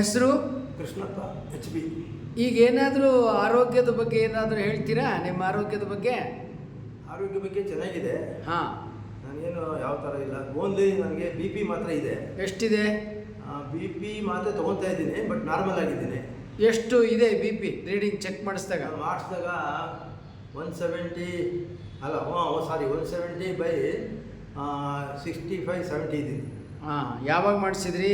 ಹೆಸರು? Krishnappa H B ಈಗ ಏನಾದರೂ ಆರೋಗ್ಯದ ಬಗ್ಗೆ ಏನಾದರೂ ಹೇಳ್ತೀರಾ? ನಿಮ್ಮ ಆರೋಗ್ಯದ ಬಗ್ಗೆ? ಆರೋಗ್ಯ ಬಗ್ಗೆ ಚೆನ್ನಾಗಿದೆ. ಹಾಂ. ನನಗೇನು ಯಾವ ಥರ ಇಲ್ಲ. ಓನ್ಲಿ ನನಗೆ ಬಿ ಪಿ ಮಾತ್ರ ಇದೆ. ಎಷ್ಟಿದೆ? ಬಿ ಪಿ ಮಾತ್ರ ತೊಗೊತಾ ಇದ್ದೀನಿ ಬಟ್ ನಾರ್ಮಲ್ ಆಗಿದ್ದೀನಿ. ಎಷ್ಟು ಇದೆ ಬಿ ಪಿ ರೀಡಿಂಗ್ ಚೆಕ್ ಮಾಡಿಸಿದಾಗ. ಮಾಡಿಸಿದಾಗ ಒನ್ ಸೆವೆಂಟಿ ಅಲ್ಲ sorry one seventy by sixty five seventy ಇದ್ದೀನಿ. ಹಾಂ ಯಾವಾಗ ಮಾಡಿಸಿದ್ರಿ?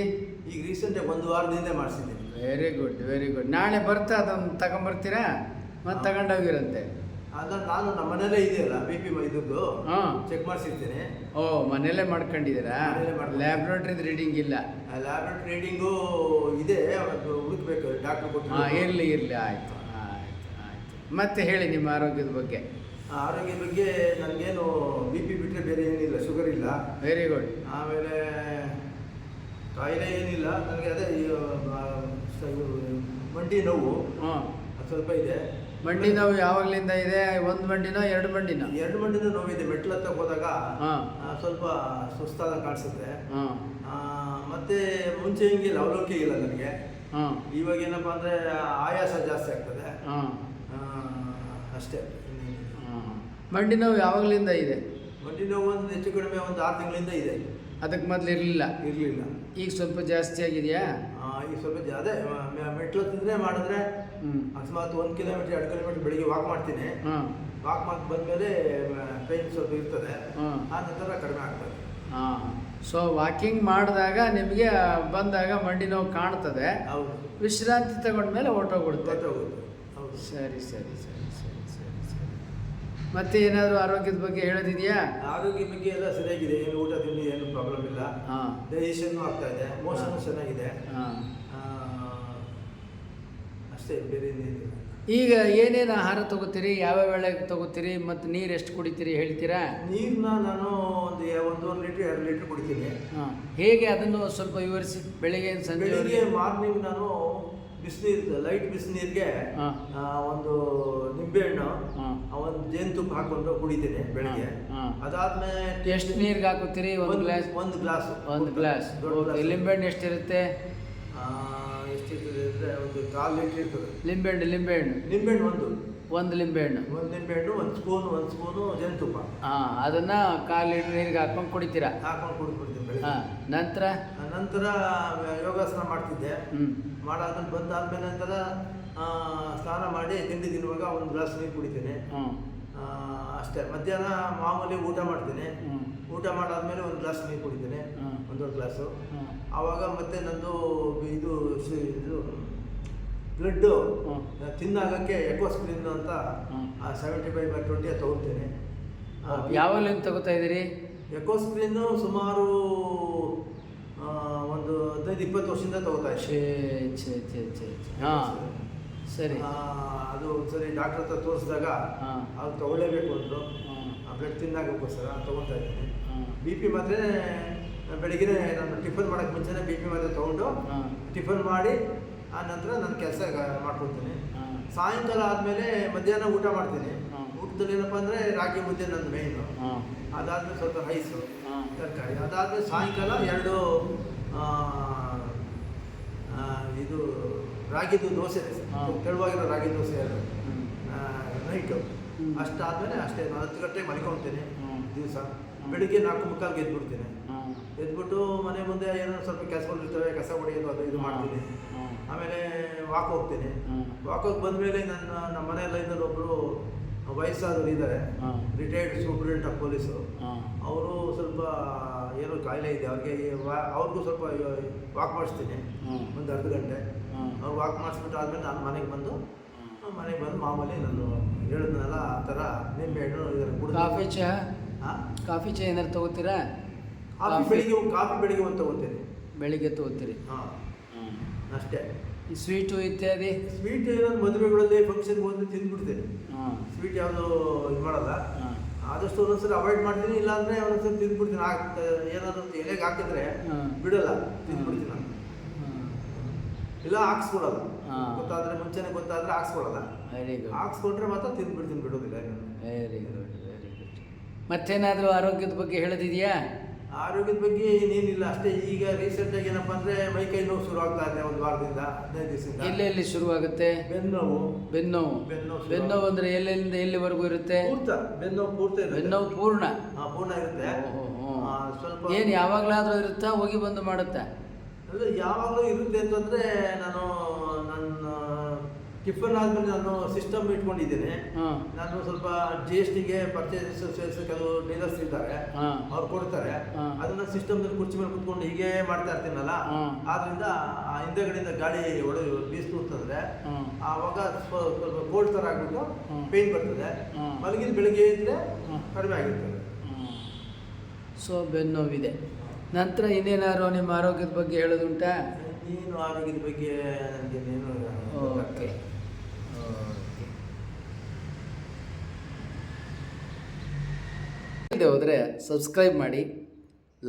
ಈಗ ರೀಸೆಂಟಾಗಿ ಒಂದು ವಾರದಿಂದ ಮಾಡಿಸಿದ್ದೀನಿ. ವೆರಿ ಗುಡ್ ವೆರಿ ಗುಡ್ ನಾಳೆ ಬರ್ತಾ ಅದನ್ನು ತಗೊಂಬರ್ತೀರಾ? ಮತ್ತೆ ತಗೊಂಡೋಗಿರಂತೆ ಅದನ್ನು ನಾನು ನಮ್ಮ ಮನೇಲೇ ಇದೆಯಲ್ಲ ಬಿ ಪಿ ಇದ್ದದ್ದು. ಹಾಂ. ಚೆಕ್ ಮಾಡಿಸಿರ್ತೇನೆ. ಓ ಮನೇಲೇ ಮಾಡ್ಕೊಂಡಿದ್ದೀರಾ? ಮನೇಲೇ ಮಾಡ್ಕೊಂಡು- ಲ್ಯಾಬ್ರೇಟ್ರಿದ ರೀಡಿಂಗ್ ಇಲ್ಲ. ಲ್ಯಾಬ್ರೇಟರಿ ರೀಡಿಂಗು ಇದೆ ಅದು ಹುಡುಕ್ಬೇಕು ಡಾಕ್ಟ್ರ್ ಹಾಂ ಕೊಟ್ಟು ಇರಲಿ ಇರಲಿ. ಆಯಿತು ಆಯಿತು ಆಯಿತು. ಮತ್ತೆ ಹೇಳಿ ನಿಮ್ಮ ಆರೋಗ್ಯದ ಬಗ್ಗೆ. ಆರೋಗ್ಯದ ಬಗ್ಗೆ ನನಗೇನು ಬಿ ಪಿ ಬಿಟ್ಟರೆ ಬೇರೆ ಏನಿಲ್ಲ ಶುಗರ್ ಇಲ್ಲ. ವೆರಿ ಗುಡ್ ಆಮೇಲೆ ಕಾಯಿಲೆ ಏನಿಲ್ಲ ನನಗೆ ಅದೇ ಈ, ಆ, ಸ- ಇವು ಮಂಡಿ ನೋವು. ಹಾಂ. ಅದು ಸ್ವಲ್ಪ ಇದೆ. ಮಂಡಿ ನೋವು ಯಾವಾಗಲಿಂದ ಇದೆ? ಒಂದು ಮಂಡಿನ ಎರಡು ಮಂಡಿನ? ಎರಡು ಮಂಡಿನ ನೋವಿದೆ. ಮೆಟ್ಲು ಹತ್ತಕ್ಕೆ ಹೋದಾಗ ಹಾಂ. ಆ, ಸ್ವಲ್ಪ ಸುಸ್ತಾದ ಕಾಣಿಸುತ್ತೆ. ಹಾಂ. ಆ, ಮತ್ತೆ ಮುಂಚೆ ಹಿಂಗೆ ಲವಲೋಕೆ ಇಲ್ಲ ನನಗೆ. ಹಾಂ. ಇವಾಗ ಏನಪ್ಪ ಅಂದರೆ ಆಯಾಸ ಜಾಸ್ತಿ ಆಗ್ತದೆ. ಹಾಂ. ಆ, ಅಷ್ಟೇ. ಇನ್ನೇನಿಲ್ಲ. ಹಾಂ. ಮಂಡಿ ನೋವು ಯಾವಾಗಲಿಂದ ಇದೆ? ಮಂಡಿ ನೋವು ಒಂದು ಹೆಚ್ಚು ಕಡಿಮೆ ಒಂದು ಆರು ತಿಂಗಳಿಂದ ಇದೆ. ಅದಕ್ಕೆ ಮೊದಲು ಇರಲಿಲ್ಲ. ಇರಲಿಲ್ಲ. ಈಗ ಸ್ವಲ್ಪ ಜಾಸ್ತಿ ಆಗಿದೆಯಾ? ಈಗ ಸ್ವಲ್ಪ ಜಾ- ಅದೇ ಮ- ಮ- ಮೆಟ್ಲು ತಿಂದರೆ ಮಾಡಿದ್ರೆ ಹ್ಞೂ ಅಕಸ್ಮಾತ್ ಒಂದು ಕಿಲೋಮೀಟ್ರ್ ಎರಡು ಕಿಲೋಮೀಟ್ರ್ ಬೆಳಿಗ್ಗೆ ವಾಕ್ ಮಾಡ್ತೀನಿ. ಹಾಂ. ವಾಕ್ ಮಾಡಿ ಬಂದಮೇಲೆ ಪೈನ್ ಸ್ವಲ್ಪ ಇರ್ತದೆ. ಹಾಂ. ಆ ನಂತರ ಕಡಿಮೆ ಆಗ್ತದೆ. ಹಾಂ. ಸೊ ವಾಕಿಂಗ್ ಮಾಡಿದಾಗ ನಿಮಗೆ ಬಂದಾಗ ಮಂಡಿ ನೋವು ಕಾಣ್ತದೆ. ಹೌದು. ವಿಶ್ರಾಂತಿ ತಗೊಂಡ್ಮೇಲೆ ಹೊರಟೋಗ್ಬಿಡುತ್ತೆ. ಗೊತ್ತಾಗೋದು ಹೌದು. ಸರಿ ಸರಿ ಸರಿ. ಮತ್ತೆ ಏನಾದರೂ ಆರೋಗ್ಯದ ಬಗ್ಗೆ ಹೇಳೋದಿದೆಯಾ? ಆರೋಗ್ಯ ಬಗ್ಗೆ ಎಲ್ಲ ಸರಿಯಾಗಿದೆ. ಏನು ಊಟ ತಿಂಡಿ ಏನು ಪ್ರಾಬ್ಲಮ್ ಇಲ್ಲ. ಹಾಂ. ಡೈಜೆಷನ್ ಆಗ್ತಾ ಇದೆ ಮೋಷನ್ ಚೆನ್ನಾಗಿದೆ. ಹಾಂ. ಆ, ಅಷ್ಟೇ ಬೇರೆ ಏನಿಲ್ಲ ಈಗ ಏನೇನು ಆಹಾರ ತಗೋತೀರಿ? ಯಾವ ವೇಳೆ ತಗೋತೀರಿ? ಮತ್ತು ನೀರು ಎಷ್ಟು ಕುಡಿತೀರಿ ಹೇಳ್ತೀರಾ? ನೀರನ್ನ ನಾನು ಒಂದು ಒಂದು ಒಂದೂವರೆ ಲೀಟ್ರ್ ಎರಡು ಲೀಟ್ರ್ ಕುಡಿತೀನಿ. ಹಾಂ. ಹೇಗೆ ಅದನ್ನು ಸ್ವಲ್ಪ ವಿವರಿಸಿ? ಬೆಳಿಗ್ಗೆ ಸಂಜೆ ಬೆಳಿಗ್ಗೆ ಮಾರ್ನಿಂಗ್ ನಾನು ಬಿಸಿನೀರು ಲೈಟ್ ಬಿಸಿನೀರಿಗೆ. ಒಂದು ನಿಂಬೆಹಣ್ಣು ಒಂದು ಜೇನುತುಪ್ಪ ಹಾಕೊಂಡು ಕುಡಿತೀನಿ ಬೆಳಿಗ್ಗೆ. ಅದಾದ್ಮೇಲೆ ಎಷ್ಟು ನೀರಿಗೆ ಹಾಕುತ್ತೀರಿ? ಒಂದು ಗ್ಲಾಸ್? ಒಂದು ಗ್ಲಾಸ್. ಒಂದು ಗ್ಲಾಸ್. ಲಿಂಬೆಹಣ್ಣು ಎಷ್ಟಿರುತ್ತೆ? ಎಷ್ಟಿರ್ತದೆ ಅಂದರೆ ಒಂದು ಕಾಲು ಲೀಟ್ರ್ ಇರ್ತದೆ. ಲಿಂಬೆಹಣ್ಣು ಲಿಂಬೆಹಣ್ಣು ನಿಂಬೆಹಣ್ಣು ಒಂದು. ಒಂದು ಲಿಂಬೆಹಣ್ಣು ಒಂದು ನಿಂಬೆಹಣ್ಣು ಒಂದು ಸ್ಪೂನ್ ಒಂದು ಸ್ಪೂನು ಜೇನುತುಪ್ಪ. ಹಾಂ ಅದನ್ನು ಕಾಲು ಲೀಟ್ರ್ ನೀರಿಗೆ ಹಾಕೊಂಡು ಕುಡಿತೀರಾ? ಹಾಕೊಂಡು ಕುಡಿ ಬೆಳಿಗ್ಗೆ. ಹಾಂ. ನಂತರ? ನಂತರ ಯೋಗಾಸನ ಮಾಡ್ತಿದ್ದೆ. ಮಾಡಾದ್ಮೇಲೆ ಬಂದಾದ್ಮೇಲೆ ನಂತರ ಸ್ನಾನ ಮಾಡಿ ತಿಂಡಿ ತಿನ್ನುವಾಗ ಒಂದು ಗ್ಲಾಸ್ ನೀರು ಕುಡಿತೇನೆ. ಅಷ್ಟೇ. ಮಧ್ಯಾಹ್ನ ಮಾಮೂಲಿ ಊಟ ಮಾಡ್ತೇನೆ. ಊಟ ಮಾಡಾದ್ಮೇಲೆ ಒಂದು ಗ್ಲಾಸ್ ನೀರು ಕುಡಿತೇನೆ. ಒಂದೊಂದು ಗ್ಲಾಸು. ಆವಾಗ ಮತ್ತೆ ನಂದು ಇದು ಇದು ಬ್ಲಡ್ಡು ತಿನ್ನಾಗಕ್ಕೆ ತಿನ್ನಾಗಕ್ಕೆ ಎಕೋಸ್ಪ್ರಿನ್ ಅಂತ. ಸೆವೆಂಟಿ ಫೈವ್ ಬೈ ಟ್ವೆಂಟಿ ತಗೊಳ್ತೇನೆ. ಯಾವಾಗ ತಗೋತಾ ಇದ್ದೀರಿ? ಎಕೋಸ್ಪ್ರಿನ್ನು ಸುಮಾರು ಒಂದು ಹದಿನೈದು ಇಪ್ಪತ್ತು ವರ್ಷದಿಂದ ತಗೋತಾ ಛೇ ಛೇ ಛೇ ಛೇ ಹಾಂ. ಸರಿ. ಅದು ಒಂದ್ಸರಿ ಡಾಕ್ಟರ್ ಹತ್ರ ತೋರಿಸಿದಾಗ ಅದು ತಗೊಳ್ಳೇಬೇಕು ಅಂದರು. ಬ್ಲಡ್ ಆ ಬ್ಲಡ್ ತಗೊಳ್ತಾ ತೊಗೊತಾ ಇದ್ದೀನಿ ಬಿ ಪಿ ಮಾತ್ರೆ ಬೆಳಿಗ್ಗೆ ನಾನು ಟಿಫನ್ ಮಾಡೋಕ್ಕೆ ಮುಂಚೆನೇ ಬಿ ಪಿ ಮಾತ್ರೆ ತೊಗೊಂಡು ಟಿಫನ್ ಮಾಡಿ ಆ ನಂತರ ನನ್ನ ಕೆಲಸ ಮಾಡ್ಕೊಳ್ತೀನಿ. ಸಾಯಂಕಾಲ ಆದಮೇಲೆ ಮಧ್ಯಾಹ್ನ ಊಟ ಮಾಡ್ತೀನಿ. ಊಟದಲ್ಲಿ ಏನಪ್ಪ ಅಂದರೆ ರಾಗಿ ಮುದ್ದೆ ನನ್ನ ಮೇಯ್ನು ಅದಾದ್ರೆ ಅದಾದಮೇಲೆ ಸ್ವಲ್ಪ ರೈಸು ತರಕಾರಿ. ಅದಾದಮೇಲೆ ಸಾಯಂಕಾಲ ಎರಡು ಇದು ರಾಗಿದು ದೋಸೆ. ತೆಳುವಾಗಿರೋ ರಾಗಿ ದೋಸೆ ಅದು ನೈಟು. ಅಷ್ಟಾದಮೇಲೆ ಅಷ್ಟೇ ನಾನು ಹತ್ತು ಗಂಟೆಗೆ ಮಲ್ಕೊಳ್ತೇನೆ. ದಿವಸ. ಬೆಳಿಗ್ಗೆ ನಾಲ್ಕು ಮುಕ್ಕಾಲ್ಗೆ ಎದ್ಬಿಡ್ತೇನೆ ಎದ್ಬಿಟ್ಟು ಮನೆ ಮುಂದೆ ಏನೋ ಸ್ವಲ್ಪ ಕೆಲಸಗಳಿರ್ತವೆ ಕಸ ಹೊಡೆಯೋದು ಅದು ಇದು ಮಾಡ್ತೀನಿ. ಆಮೇಲೆ ವಾಕ್ ಹೋಗ್ತೀನಿ. ಹೋಗಿ ಬಂದ ಮೇಲೆ ನನ್ನ ನಮ್ಮ ಮನೆ ಲೈನಲ್ಲಿ ಒಬ್ಬರು ವಯಸ್ಸಾದವರು ಇದ್ದಾರೆ ರಿಟೈರ್ಡ್ ಸೂಪರಿಂಟೆಂಟ್ ಆಫ್ ಪೊಲೀಸು ಹಾಂ. ಅವರು ಸ್ವಲ್ಪ ಏನೋ ಕಾಯಿಲೆ ಇದೆ. ಅವ್ರಿಗೆ ಅವ್ರಿಗೂ ಸ್ವಲ್ಪ ವಾಕ್ ಮಾಡಿಸ್ತೀನಿ. ಒಂದು ಅರ್ಧ ಗಂಟೆ. ಅವ್ರು ವಾಕ್ ಮಾಡಿಸ್ಬಿಟ್ಟು ಆದಮೇಲೆ ನಾನು ಮನೆಗೆ ಬಂದು ಮನೆಗೆ ಬಂದು ಮಾಮೂಲಿ ನಾನು ಹೇಳಿದ್ನಲ್ಲ ಆ ಥರ ನಿಮ್ಮ ಇದನ್ನು ಕುಡಿದು ಕಾಫಿ ಚಹಾ ಹಾಂ? ಕಾಫಿ ಚಹಾ ಏನಾರು ತಗೋತೀರಾ? ಕಾಫಿ. ಬೆಳಿಗ್ಗೆ ಕಾಫಿ ಬೆಳಿಗ್ಗೆ ಒಂದು ತಗೋತೀನಿ. ಬೆಳಿಗ್ಗೆ ತಗೋತೀರಿ. ಹಾಂ. ಅಷ್ಟೇ. ಸ್ವೀಟು ಇತ್ಯಾದಿ? ಸ್ವೀಟ್ ಏನಾದ್ರು ಮದುವೆಗಳಲ್ಲಿ ಫಂಕ್ಷನ್ ಹೋದ್ರೆ ತಿಂದ್ಬಿಡ್ತೇನೆ. ಸ್ವೀಟ್ ಯಾವುದು ಇದು ಮಾಡಲ್ಲ. ಆದಷ್ಟು ಒಂದೊಂದ್ಸರಿ ಅವಾಯ್ಡ್ ಮಾಡ್ತೀನಿ ಇಲ್ಲಾಂದ್ರೆ ಒಂದೊಂದ್ಸರಿ ತಿಂದ್ಬಿಡ್ತೀನಿ. ಏನಾದ್ರು ಎಲೆಗೆ ಹಾಕಿದ್ರೆ. ಬಿಡಲ್ಲ ತಿಂದ್ಬಿಡ್ತೀನಿ ನಾನು. ಇಲ್ಲ ಹಾಕ್ಸ್ಕೊಡಲ್ಲ. ಗೊತ್ತಾದ್ರೆ ಮುಂಚೆನೆ ಗೊತ್ತಾದ್ರೆ ಹಾಕ್ಸ್ಕೊಡಲ್ಲ ಹಾಕ್ಸ್ಕೊಂಡ್ರೆ ಮಾತ್ರ ತಿಂದ್ಬಿಡ್ತೀನಿ ಬಿಡೋದಿಲ್ಲ. ವೆರಿ ಗುಡ್ ವೆರಿ ಗುಡ್ ಮತ್ತೇನಾದರೂ ಆರೋಗ್ಯದ ಬಗ್ಗೆ ಹೇಳೋದಿದೆಯಾ? ಆರೋಗ್ಯದ ಬಗ್ಗೆ ಏನೇನಿಲ್ಲ ಅಷ್ಟೇ ಈಗ ರೀಸೆಂಟಾಗಿ ಏನಪ್ಪ ಅಂದರೆ ಮೈ ಕೈ ನೋವು ಶುರು ಆಗ್ತಾ ಇದೆ ಒಂದು ವಾರದಿಂದ ಹದಿನೈದು ದಿವಸದಿಂದ. ಎಲ್ಲೆಲ್ಲಿ ಶುರುವಾಗುತ್ತೆ ಬೆನ್ನೋವು ಬೆನ್ನೋವು ಬೆನ್ನೋವು ಶುರು- ಬೆನ್ನೋವು ಅಂದ್ರೆ ಎಲ್ಲಿಂದ ಎಲ್ಲಿವರೆಗೂ ಇರುತ್ತೆ? ಪೂರ್ತ ಬೆನ್ನೋವು ಪೂರ್ತ ಇರುತ್ತೆ. ಬೆನ್ನೋವು ಪೂರ್ಣ. ಹಾ, ಪೂರ್ಣ ಇರುತ್ತೆ. ಓಹೋ, ಆ, ಸ್ವಲ್ಪ ಏನು ಯಾವಾಗಲಾದರೂ ಇರುತ್ತಾ? ಹೋಗಿ ಬಂದು ಮಾಡುತ್ತೆ? ಅಲ್ಲ ಯಾವಾಗಲೂ ಇರುತ್ತೆ ಅಂತಂದ್ರೆ ನಾನು ಟಿಫನ್ ಆದ್ಮೇಲೆ ನಾನು ಸಿಸ್ಟಮ್ ಇಟ್ಕೊಂಡಿದ್ದೀನಿ ಹಾಂ ನಾನು ಸ್ವಲ್ಪ ಜಿ ಎಸ್ ಟಿಗೆ ಪರ್ಚೇಸ್ ಸೇಲ್ಸ್ ಕೆಲವು ಡೀಲರ್ಸ್ ಇದ್ದಾರೆ ಹಾ. ಅವ್ರು ಕೊಡ್ತಾರೆ ಹಾ. ಅದನ್ನ ಸಿಸ್ಟಮ್ದಲ್ಲಿ ಕುರ್ಚಿ ಮೇಲೆ ಕುತ್ಕೊಂಡು ಹೀಗೆ ಮಾಡ್ತಾ ಇರ್ತೀನಲ್ಲ ಹಾ. ಆದ್ರಿಂದ ಆ ಹಿಂದೆಗಡೆಯಿಂದ ಗಾಳಿ ಒಡೆ ಬೀಸ್ಬಿಡ್ತಂದ್ರೆ ಹಾಂ ಆವಾಗ ಸ್ವ- ಸ್ವಲ್ಪ ಕೋಲ್ಡ್ ಥರ ಆಗ್ಬಿಟ್ಟು. ಪೇನ್ ಬರ್ತದೆ ಹಾ. ಮಲಗಿದ ಬೆಳಿಗ್ಗೆ ಇದ್ರೆ ಹಾ. ಕಡಿಮೆ ಆಗಿರ್ತದೆ ಸೊ ಬೆನ್ನೋವಿದೆ ನಂತರ ಇನ್ನೇನಾದ್ರು ನಿಮ್ಮ ಆರೋಗ್ಯದ ಬಗ್ಗೆ ಹೇಳೋದುಂಟಾ ನೀನು ಆರೋಗ್ಯದ ಬಗ್ಗೆ ನನಗೆ ನೀನು ಇದೆ ಹೋದರೆ ಸಬ್ಸ್ಕ್ರೈಬ್ ಮಾಡಿ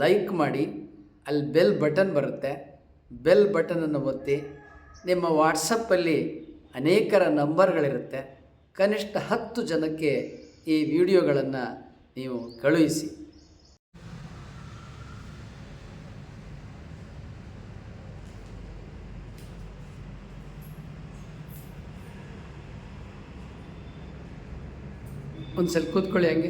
ಲೈಕ್ ಮಾಡಿ, ಅಲ್ಲಿ ಬೆಲ್ ಬಟನ್ ಬರುತ್ತೆ. ಬೆಲ್ ಬಟನನ್ನು ಒತ್ತಿ, ನಿಮ್ಮ ವಾಟ್ಸಪ್ಪಲ್ಲಿ ಅನೇಕರ ನಂಬರ್ಗಳಿರುತ್ತೆ ಕನಿಷ್ಠ ಹತ್ತು ಜನಕ್ಕೆ ಈ ವಿಡಿಯೋಗಳನ್ನು ನೀವು ಕಳುಹಿಸಿ. ಒಂದು ಸಲ ಕೂತ್ಕೊಳ್ಳಿ ಹಂಗೆ.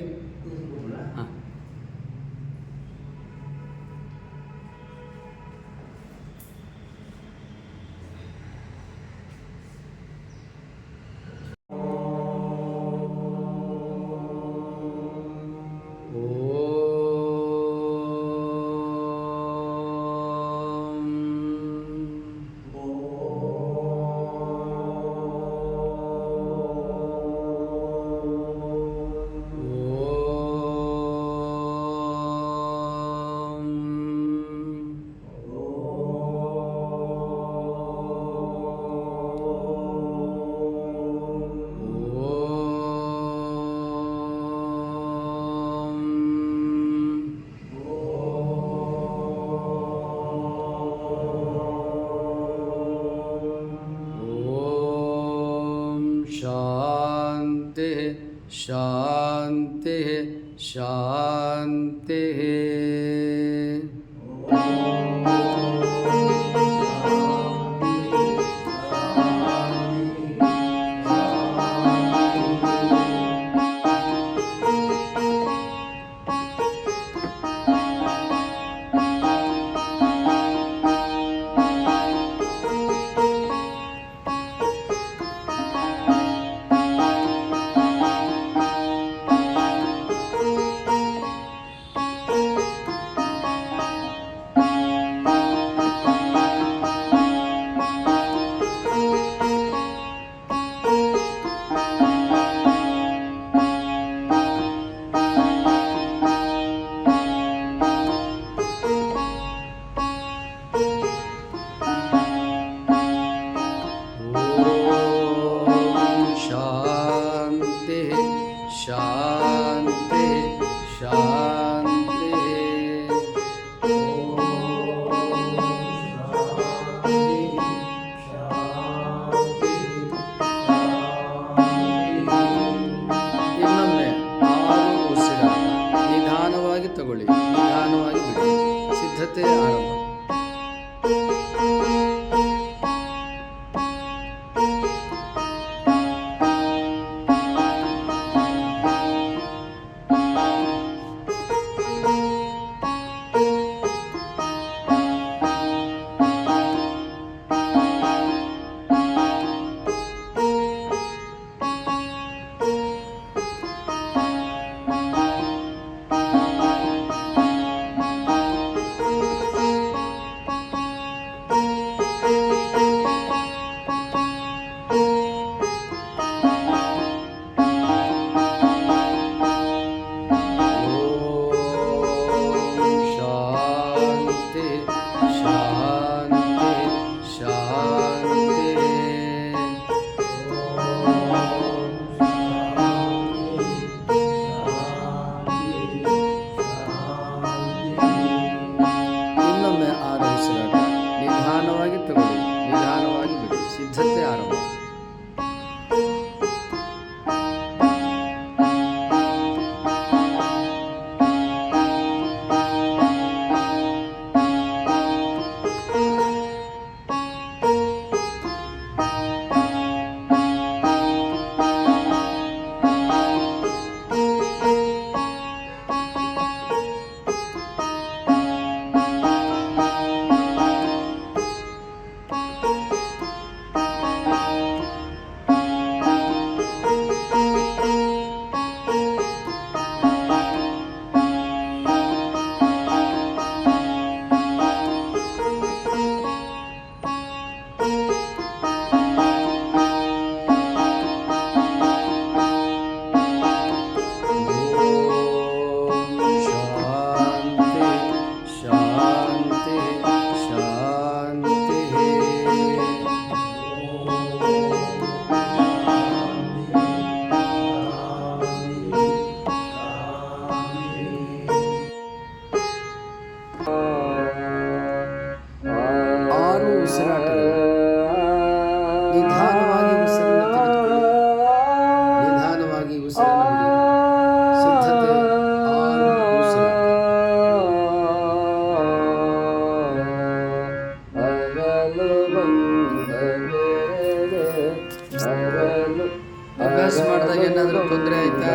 ಅಭ್ಯಾಸ ಮಾಡಿದಾಗ ಏನಾದರೂ ತೊಂದರೆ ಆಯ್ತಾ?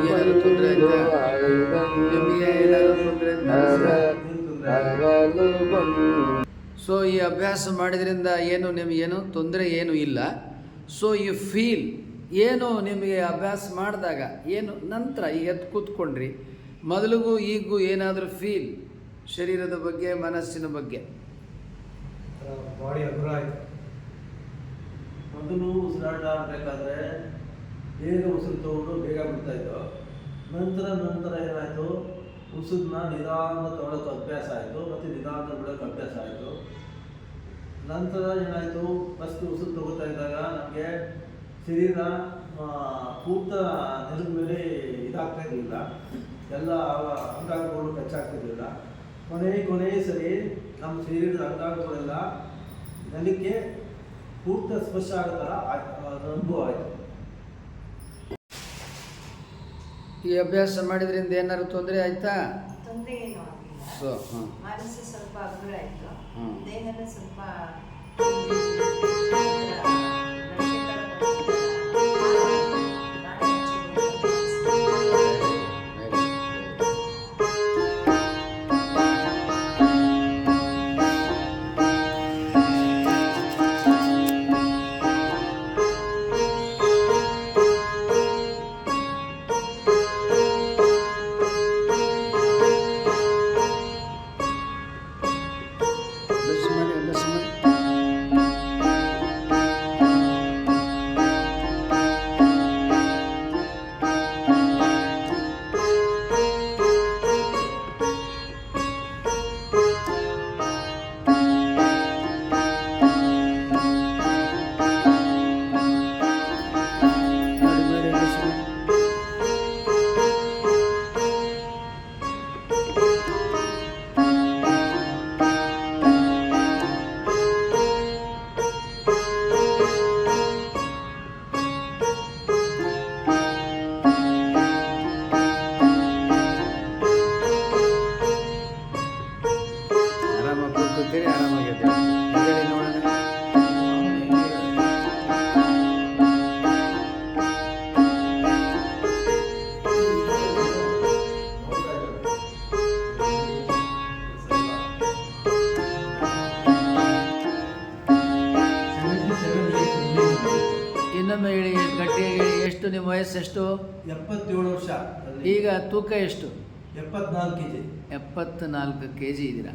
ಏನಾದರೂ ತೊಂದರೆ ಆಯ್ತಾ? ನಿಮಗೆ ಏನಾದರೂ ತೊಂದರೆ ಸೊ ಈ ಅಭ್ಯಾಸ ಮಾಡಿದ್ರಿಂದ ಏನು ನಿಮಗೇನು ತೊಂದರೆ ಏನು ಇಲ್ಲ. ಸೊ ಯು ಫೀಲ್ ಏನು ನಿಮಗೆ ಅಭ್ಯಾಸ ಮಾಡಿದಾಗ? ಏನು? ನಂತರ ಈಗ ಎದ್ದು ಕೂತ್ಕೊಂಡ್ರಿ. ಮೊದಲಿಗೂ ಈಗೂ ಏನಾದರೂ ಫೀಲ್ ಶರೀರದ ಬಗ್ಗೆ ಮನಸ್ಸಿನ ಬಗ್ಗೆ? ಬಾಡಿ ಮೊದಲು ಉಸಿರಾಟ ಆಗಬೇಕಾದ್ರೆ ಬೇಗ ಉಸಿರು ತಗೊಂಡು ಬೇಗ ಬಿಡ್ತಾ ನಂತರ ನಂತರ ಏನಾಯಿತು? ಉಸಿರನ್ನ ನಿಧಾನ ತಗೊಳಕ್ಕೆ ಅಭ್ಯಾಸ ಆಯಿತು ಮತ್ತು ನಿಧಾನ ಬಿಡೋಕ್ಕೆ ಅಭ್ಯಾಸ ಆಯಿತು. ನಂತರ ಏನಾಯಿತು? ಫಸ್ಟ್ ಉಸಿರು ತಗೋತಾ ಇದ್ದಾಗ ನಮಗೆ ಶರೀರ ಪೂರ್ತ ನೆಲದ ಮೇಲೆ ಇದಾಗ್ತಾ ಇರಲಿಲ್ಲ. ಎಲ್ಲ ಅಂಗಾಂಗಗಳು ಕಚ್ಚಾಗ್ತಿರ್ಲಿಲ್ಲ. ಕೊನೆ ಕೊನೆಯ ಸರಿ, ನಮ್ಮ ಶರೀರದ ಅಂಗಾಂಗಗಳೆಲ್ಲ ನೆಲಕ್ಕೆ ಪೂರ್ತ ಸ್ಪರ್ಶ ಆಗೋ ಥರ ಆಯ್ತು ಅನುಭವ ಆಯಿತು. ಈ ಅಭ್ಯಾಸ ಮಾಡಿದ್ರಿಂದ ಏನಾರು ತೊಂದರೆ ಆಯ್ತಾ? ತೊಂದರೆ ಏನು ಆಗಿಲ್ಲ. ಸೊ ಹಾಂ. ಮನಸ್ಸು ಸ್ವಲ್ಪ ಹಗುರ ಆಯಿತು. ದೇಹನ ಸ್ವಲ್ಪ ನಿಮ್ಮ ವಯಸ್ಸು ಎಷ್ಟು ಎಪ್ಪತ್ತೇಳು ವರ್ಷ ಈಗ ತೂಕ ಎಷ್ಟು? ಎಪ್ಪತ್ನಾಲ್ಕು ಕೆ ಜಿ ಎಪ್ಪತ್ನಾಲ್ಕು ಕೆ ಜಿ ಇದ್ದೀರಾ?